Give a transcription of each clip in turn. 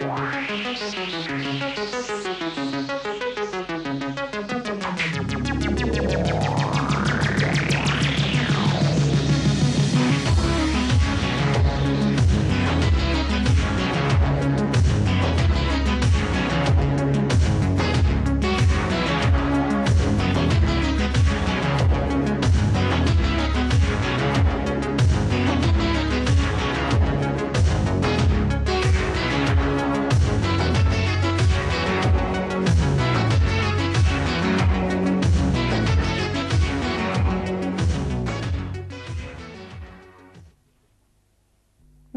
Thank you.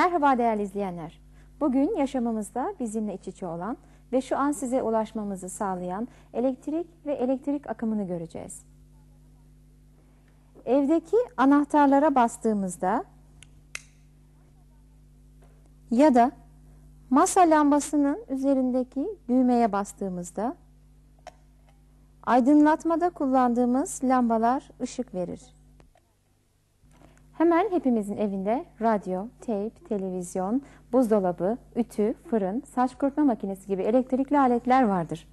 Merhaba değerli izleyenler. Bugün yaşamımızda bizimle iç içe olan ve şu an size ulaşmamızı sağlayan elektrik ve elektrik akımını göreceğiz. Evdeki anahtarlara bastığımızda ya da masa lambasının üzerindeki düğmeye bastığımızda aydınlatmada kullandığımız lambalar ışık verir. Hemen hepimizin evinde radyo, teyp, televizyon, buzdolabı, ütü, fırın, saç kurutma makinesi gibi elektrikli aletler vardır.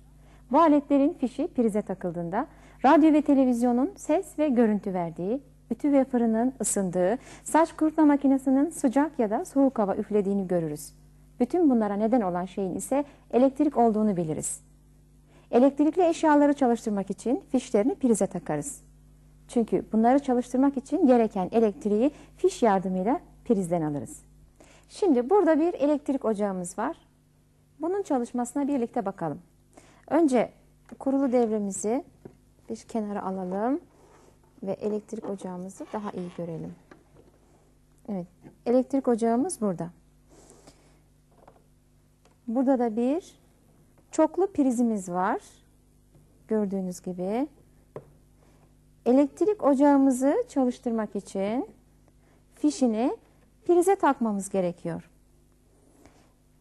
Bu aletlerin fişi prize takıldığında radyo ve televizyonun ses ve görüntü verdiği, ütü ve fırının ısındığı, saç kurutma makinesinin sıcak ya da soğuk hava üflediğini görürüz. Bütün bunlara neden olan şeyin ise elektrik olduğunu biliriz. Elektrikli eşyaları çalıştırmak için fişlerini prize takarız. Çünkü bunları çalıştırmak için gereken elektriği fiş yardımıyla prizden alırız. Şimdi burada bir elektrik ocağımız var. Bunun çalışmasına birlikte bakalım. Önce kurulu devremizi bir kenara alalım ve elektrik ocağımızı daha iyi görelim. Evet, elektrik ocağımız burada. Burada da bir çoklu prizimiz var. Gördüğünüz gibi. Elektrik ocağımızı çalıştırmak için fişini prize takmamız gerekiyor.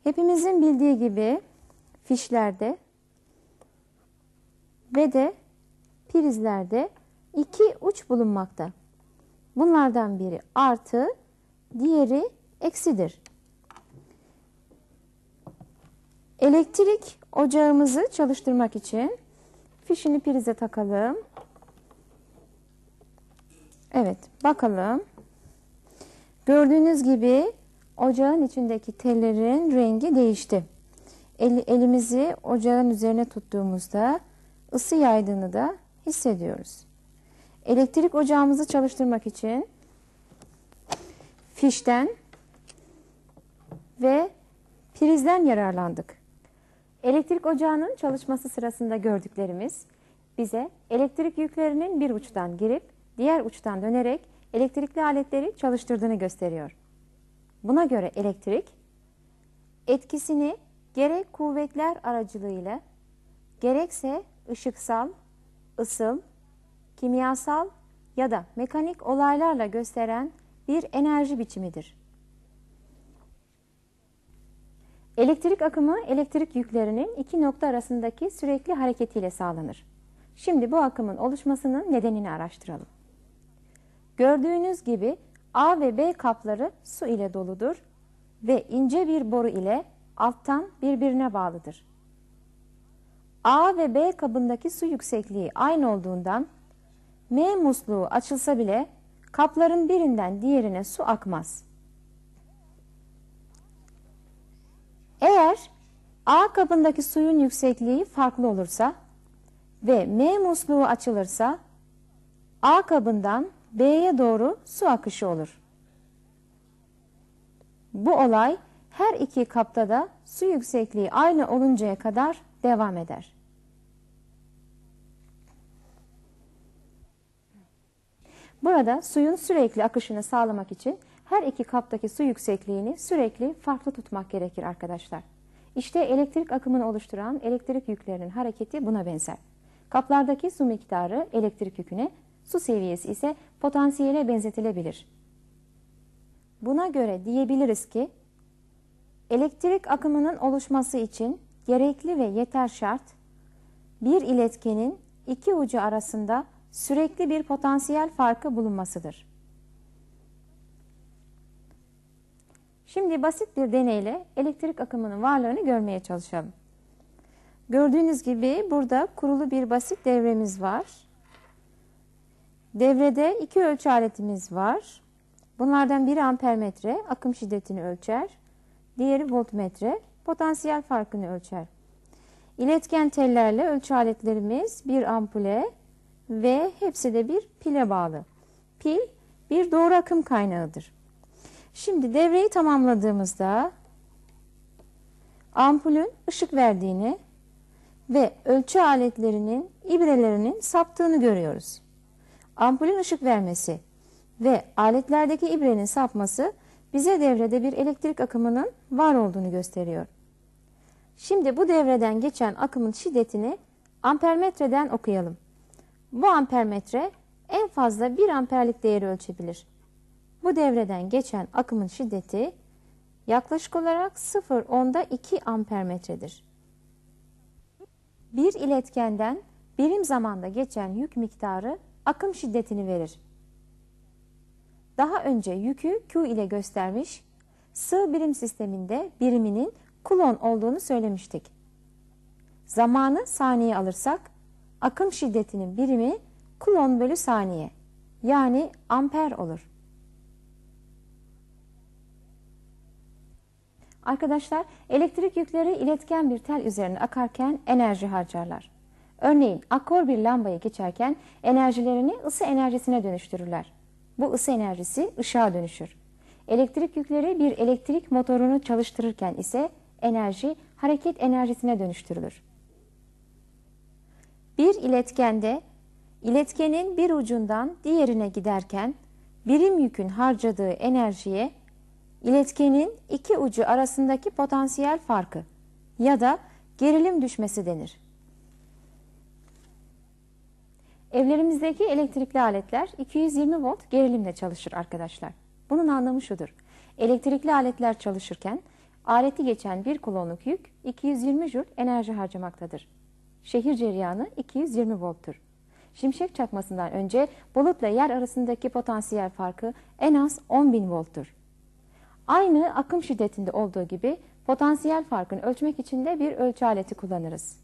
Hepimizin bildiği gibi fişlerde ve de prizlerde iki uç bulunmakta. Bunlardan biri artı, diğeri eksidir. Elektrik ocağımızı çalıştırmak için fişini prize takalım. Evet bakalım. Gördüğünüz gibi ocağın içindeki tellerin rengi değişti. El, elimizi ocağın üzerine tuttuğumuzda ısı yaydığını da hissediyoruz. Elektrik ocağımızı çalıştırmak için fişten ve prizden yararlandık. Elektrik ocağının çalışması sırasında gördüklerimiz bize elektrik yüklerinin bir uçtan girip diğer uçtan dönerek elektrikli aletleri çalıştırdığını gösteriyor. Buna göre elektrik etkisini gerek kuvvetler aracılığıyla gerekse ışıksal, ısıl, kimyasal ya da mekanik olaylarla gösteren bir enerji biçimidir. Elektrik akımı elektrik yüklerinin iki nokta arasındaki sürekli hareketiyle sağlanır. Şimdi bu akımın oluşmasının nedenini araştıralım. Gördüğünüz gibi A ve B kapları su ile doludur ve ince bir boru ile alttan birbirine bağlıdır. A ve B kabındaki su yüksekliği aynı olduğundan M musluğu açılsa bile kapların birinden diğerine su akmaz. Eğer A kabındaki suyun yüksekliği farklı olursa ve M musluğu açılırsa A kabından B'ye doğru su akışı olur. Bu olay her iki kapta da su yüksekliği aynı oluncaya kadar devam eder. Burada suyun sürekli akışını sağlamak için her iki kaptaki su yüksekliğini sürekli farklı tutmak gerekir arkadaşlar. İşte elektrik akımını oluşturan elektrik yüklerinin hareketi buna benzer. Kaplardaki su miktarı elektrik yüküne, su seviyesi ise potansiyele benzetilebilir. Buna göre diyebiliriz ki elektrik akımının oluşması için gerekli ve yeter şart bir iletkenin iki ucu arasında sürekli bir potansiyel farkı bulunmasıdır. Şimdi basit bir deneyle elektrik akımının varlığını görmeye çalışalım. Gördüğünüz gibi burada kurulu bir basit devremiz var. Devrede iki ölçü aletimiz var. Bunlardan biri ampermetre, akım şiddetini ölçer. Diğeri voltmetre, potansiyel farkını ölçer. İletken tellerle ölçü aletlerimiz bir ampule ve hepsi de bir pile bağlı. Pil bir doğru akım kaynağıdır. Şimdi devreyi tamamladığımızda ampulün ışık verdiğini ve ölçü aletlerinin ibrelerinin saptığını görüyoruz. Ampulün ışık vermesi ve aletlerdeki ibrenin sapması bize devrede bir elektrik akımının var olduğunu gösteriyor. Şimdi bu devreden geçen akımın şiddetini ampermetreden okuyalım. Bu ampermetre en fazla 1 amperlik değeri ölçebilir. Bu devreden geçen akımın şiddeti yaklaşık olarak 0.10'da 2 ampermetredir. Bir iletkenden birim zamanda geçen yük miktarı akım şiddetini verir. Daha önce yükü Q ile göstermiş, sığ birim sisteminde biriminin kulon olduğunu söylemiştik. Zamanı saniye alırsak, akım şiddetinin birimi kulon bölü saniye, yani amper olur. Arkadaşlar, elektrik yükleri iletken bir tel üzerine akarken enerji harcarlar. Örneğin akkor bir lambayı geçerken enerjilerini ısı enerjisine dönüştürürler. Bu ısı enerjisi ışığa dönüşür. Elektrik yükleri bir elektrik motorunu çalıştırırken ise enerji hareket enerjisine dönüştürülür. Bir iletkende iletkenin bir ucundan diğerine giderken birim yükün harcadığı enerjiye iletkenin iki ucu arasındaki potansiyel farkı ya da gerilim düşmesi denir. Evlerimizdeki elektrikli aletler 220 volt gerilimle çalışır arkadaşlar. Bunun anlamı şudur. Elektrikli aletler çalışırken aleti geçen bir kulonluk yük 220 Joule enerji harcamaktadır. Şehir cereyanı 220 volttur. Şimşek çakmasından önce bulutla yer arasındaki potansiyel farkı en az 10.000 volttur. Aynı akım şiddetinde olduğu gibi potansiyel farkını ölçmek için de bir ölçü aleti kullanırız.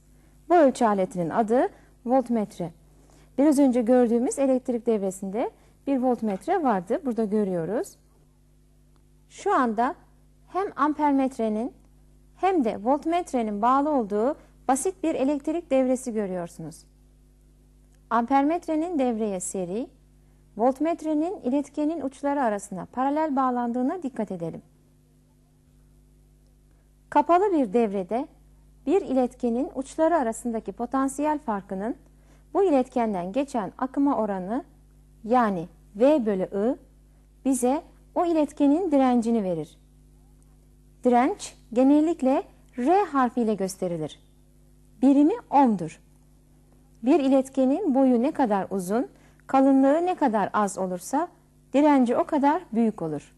Bu ölçü aletinin adı voltmetre. Biraz önce gördüğümüz elektrik devresinde bir voltmetre vardı. Burada görüyoruz. Şu anda hem ampermetrenin hem de voltmetrenin bağlı olduğu basit bir elektrik devresi görüyorsunuz. Ampermetrenin devreye seri, voltmetrenin iletkenin uçları arasında paralel bağlandığına dikkat edelim. Kapalı bir devrede bir iletkenin uçları arasındaki potansiyel farkının bu iletkenden geçen akıma oranı yani V bölü I bize o iletkenin direncini verir. Direnç genellikle R harfiyle gösterilir. Birimi ohm'dur. Bir iletkenin boyu ne kadar uzun, kalınlığı ne kadar az olursa direnci o kadar büyük olur.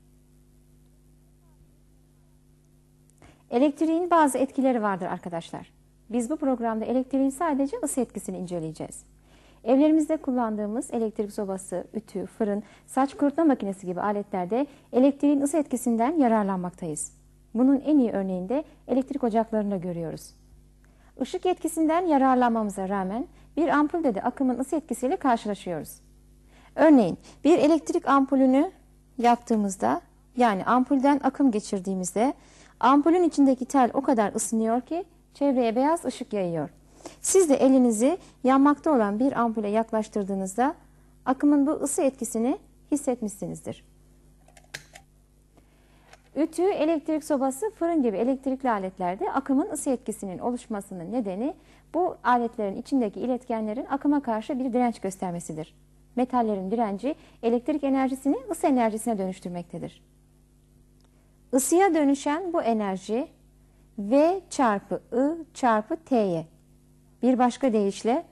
Elektriğin bazı etkileri vardır arkadaşlar. Biz bu programda elektriğin sadece ısı etkisini inceleyeceğiz. Evlerimizde kullandığımız elektrik sobası, ütü, fırın, saç kurutma makinesi gibi aletlerde elektriğin ısı etkisinden yararlanmaktayız. Bunun en iyi örneğini de elektrik ocaklarında görüyoruz. Işık etkisinden yararlanmamıza rağmen bir ampulde de akımın ısı etkisiyle karşılaşıyoruz. Örneğin bir elektrik ampulünü yaptığımızda yani ampulden akım geçirdiğimizde ampulün içindeki tel o kadar ısınıyor ki çevreye beyaz ışık yayıyor. Siz de elinizi yanmakta olan bir ampule yaklaştırdığınızda akımın bu ısı etkisini hissetmişsinizdir. Ütü, elektrik sobası, fırın gibi elektrikli aletlerde akımın ısı etkisinin oluşmasının nedeni bu aletlerin içindeki iletkenlerin akıma karşı bir direnç göstermesidir. Metallerin direnci elektrik enerjisini ısı enerjisine dönüştürmektedir. Isıya dönüşen bu enerji V çarpı I çarpı T'ye bir başka deyişle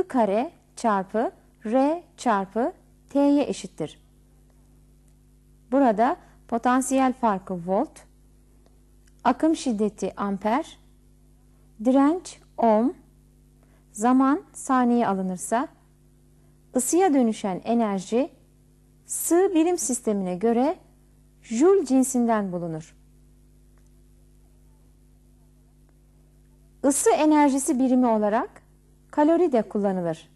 I kare çarpı R çarpı T'ye eşittir. Burada potansiyel farkı volt, akım şiddeti amper, direnç ohm, zaman saniye alınırsa ısıya dönüşen enerji sığ birim sistemine göre Joule cinsinden bulunur. Isı enerjisi birimi olarak kalori de kullanılır.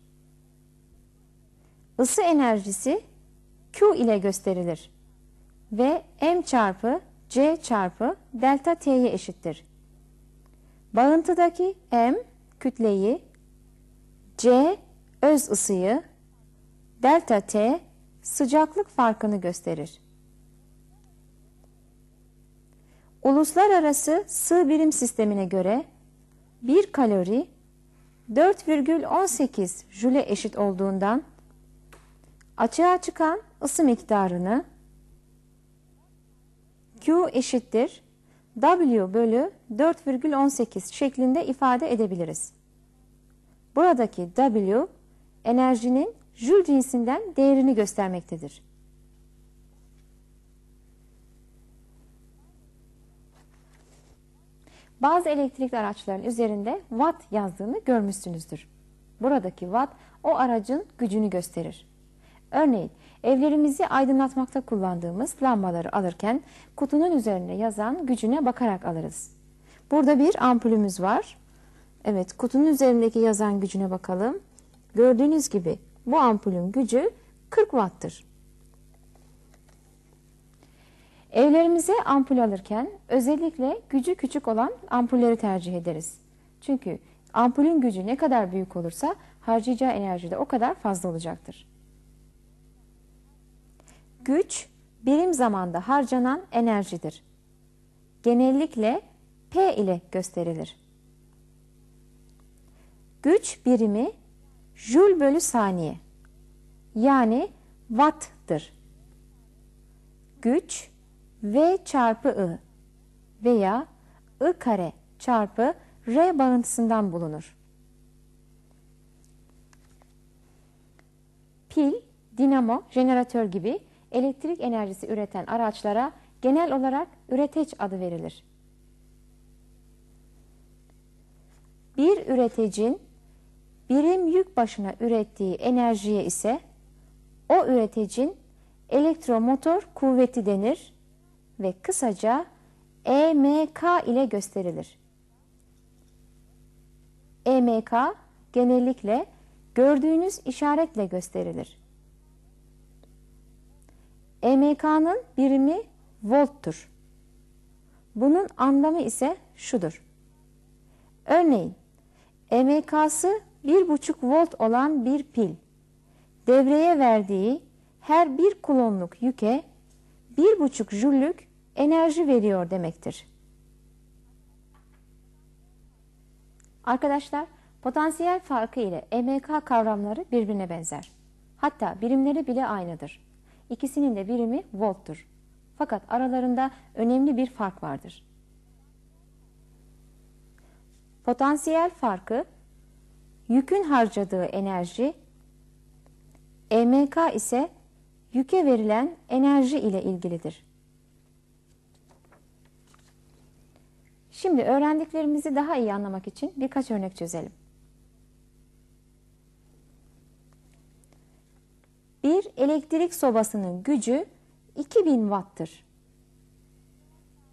Isı enerjisi Q ile gösterilir ve M çarpı C çarpı delta T'ye eşittir. Bağıntıdaki M kütleyi, C öz ısıyı, delta T sıcaklık farkını gösterir. Uluslararası sığ birim sistemine göre bir kalori 4,18 jüle eşit olduğundan açığa çıkan ısı miktarını Q eşittir W bölü 4,18 şeklinde ifade edebiliriz. Buradaki W enerjinin jül cinsinden değerini göstermektedir. Bazı elektrikli araçların üzerinde watt yazdığını görmüşsünüzdür. Buradaki watt o aracın gücünü gösterir. Örneğin evlerimizi aydınlatmakta kullandığımız lambaları alırken kutunun üzerine yazan gücüne bakarak alırız. Burada bir ampulümüz var. Evet kutunun üzerindeki yazan gücüne bakalım. Gördüğünüz gibi bu ampulün gücü 40 watt'tır. Evlerimize ampul alırken özellikle gücü küçük olan ampulleri tercih ederiz. Çünkü ampulün gücü ne kadar büyük olursa harcayacağı enerji de o kadar fazla olacaktır. Güç birim zamanda harcanan enerjidir. Genellikle P ile gösterilir. Güç birimi Joule bölü saniye yani watt'tır. Güç V çarpı I veya I kare çarpı R bağıntısından bulunur. Pil, dinamo, jeneratör gibi elektrik enerjisi üreten araçlara genel olarak üreteç adı verilir. Bir üreticin birim yük başına ürettiği enerjiye ise o üreticin elektromotor kuvveti denir ve kısaca EMK ile gösterilir. EMK genellikle gördüğünüz işaretle gösterilir. EMK'nın birimi volttur. Bunun anlamı ise şudur. Örneğin EMK'sı 1,5 volt olan bir pil devreye verdiği her bir kulonluk yüke 1,5 jüllük enerji veriyor demektir. Arkadaşlar potansiyel farkı ile EMK kavramları birbirine benzer. Hatta birimleri bile aynıdır. İkisinin de birimi volttur. Fakat aralarında önemli bir fark vardır. Potansiyel farkı yükün harcadığı enerji, EMK ise yüke verilen enerji ile ilgilidir. Şimdi öğrendiklerimizi daha iyi anlamak için birkaç örnek çözelim. Bir elektrik sobasının gücü 2000 watt'tır.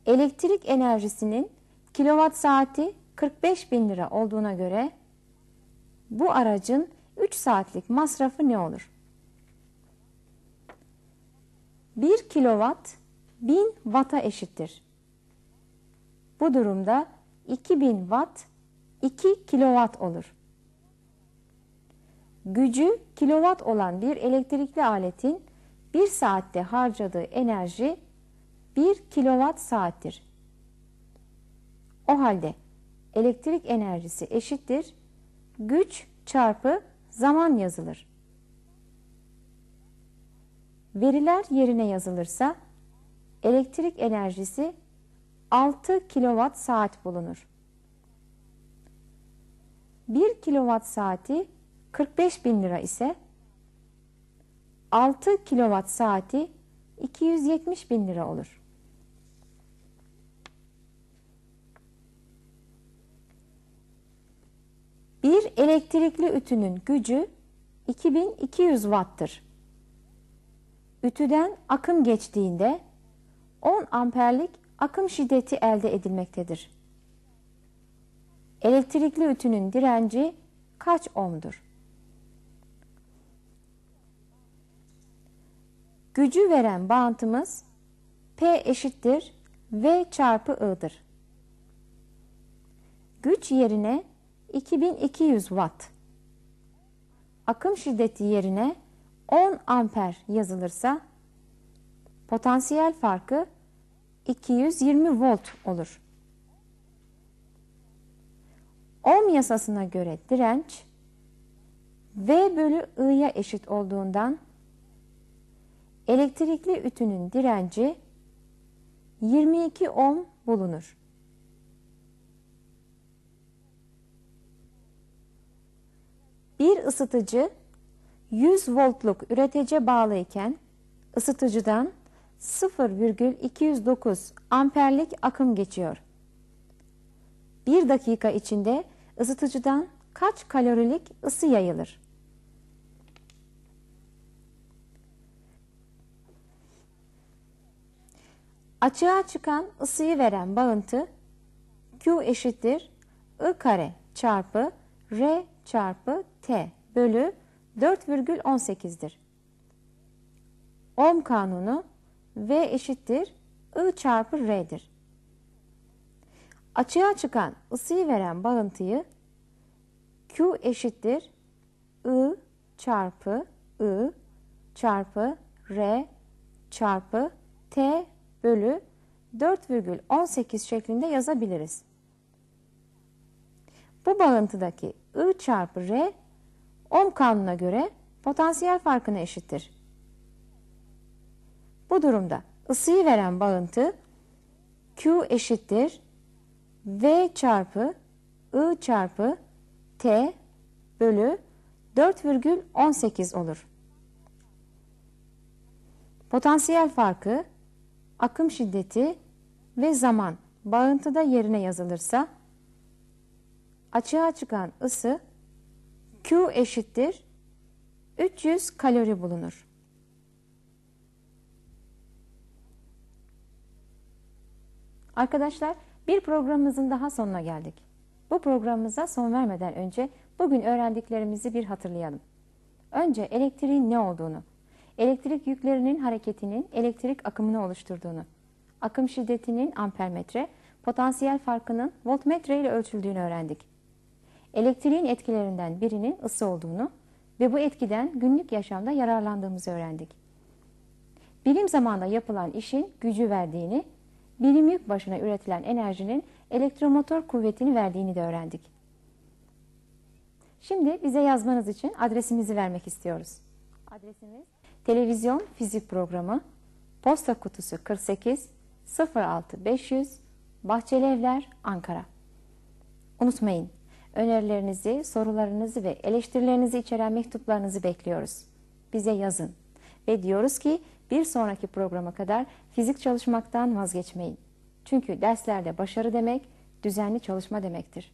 Elektrik enerjisinin kilowatt saati 45 bin lira olduğuna göre bu aracın 3 saatlik masrafı ne olur? 1 kilowatt 1000 watt'a eşittir. Bu durumda 2000 watt 2 kilowatt olur. Gücü kilowatt olan bir elektrikli aletin 1 saatte harcadığı enerji 1 kilowatt saattir. O halde elektrik enerjisi eşittir güç çarpı zaman yazılır. Veriler yerine yazılırsa elektrik enerjisi 6 kilowatt saat bulunur. 1 kilowatt saati 45 bin lira ise 6 kilowatt saati 270 bin lira olur. Bir elektrikli ütünün gücü 2200 watt'tır. Ütüden akım geçtiğinde 10 amperlik akım şiddeti elde edilmektedir. Elektrikli ütünün direnci kaç ohm'dur? Gücü veren bağıntımız P eşittir V çarpı I'dır. Güç yerine 2200 watt. Akım şiddeti yerine 10 amper yazılırsa potansiyel farkı 220 volt olur. Ohm yasasına göre direnç V bölü I'ya eşit olduğundan elektrikli ütünün direnci 22 ohm bulunur. Bir ısıtıcı 100 voltluk üretece bağlı iken ısıtıcıdan 0,209 amperlik akım geçiyor. Bir dakika içinde ısıtıcıdan kaç kalorilik ısı yayılır? Açığa çıkan ısıyı veren bağıntı Q eşittir I kare çarpı R çarpı T bölü 4,18'dir. Ohm kanunu V eşittir I çarpı R'dir. Açığa çıkan ısıyı veren bağıntıyı Q eşittir I çarpı I çarpı R çarpı T bölü 4,18 şeklinde yazabiliriz. Bu bağıntıdaki I çarpı R Ohm kanununa göre potansiyel farkına eşittir. Bu durumda ısıyı veren bağıntı Q eşittir V çarpı I çarpı T bölü 4,18 olur. Potansiyel farkı, akım şiddeti ve zaman bağıntıda yerine yazılırsa açığa çıkan ısı Q eşittir 300 kalori bulunur. Arkadaşlar bir programımızın daha sonuna geldik. Bu programımıza son vermeden önce bugün öğrendiklerimizi bir hatırlayalım. Önce elektriğin ne olduğunu, elektrik yüklerinin hareketinin elektrik akımını oluşturduğunu, akım şiddetinin ampermetre, potansiyel farkının voltmetre ile ölçüldüğünü öğrendik. Elektriğin etkilerinden birinin ısı olduğunu ve bu etkiden günlük yaşamda yararlandığımızı öğrendik. Bilim zamanında yapılan işin gücü verdiğini, bilim yük başına üretilen enerjinin elektromotor kuvvetini verdiğini de öğrendik. Şimdi bize yazmanız için adresimizi vermek istiyoruz. Adresimiz Televizyon Fizik Programı Posta Kutusu 48 06500 Bahçeli Evler Ankara. Unutmayın önerilerinizi, sorularınızı ve eleştirilerinizi içeren mektuplarınızı bekliyoruz. Bize yazın ve diyoruz ki bir sonraki programa kadar fizik çalışmaktan vazgeçmeyin. Çünkü derslerde başarı demek düzenli çalışma demektir.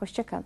Hoşçakalın.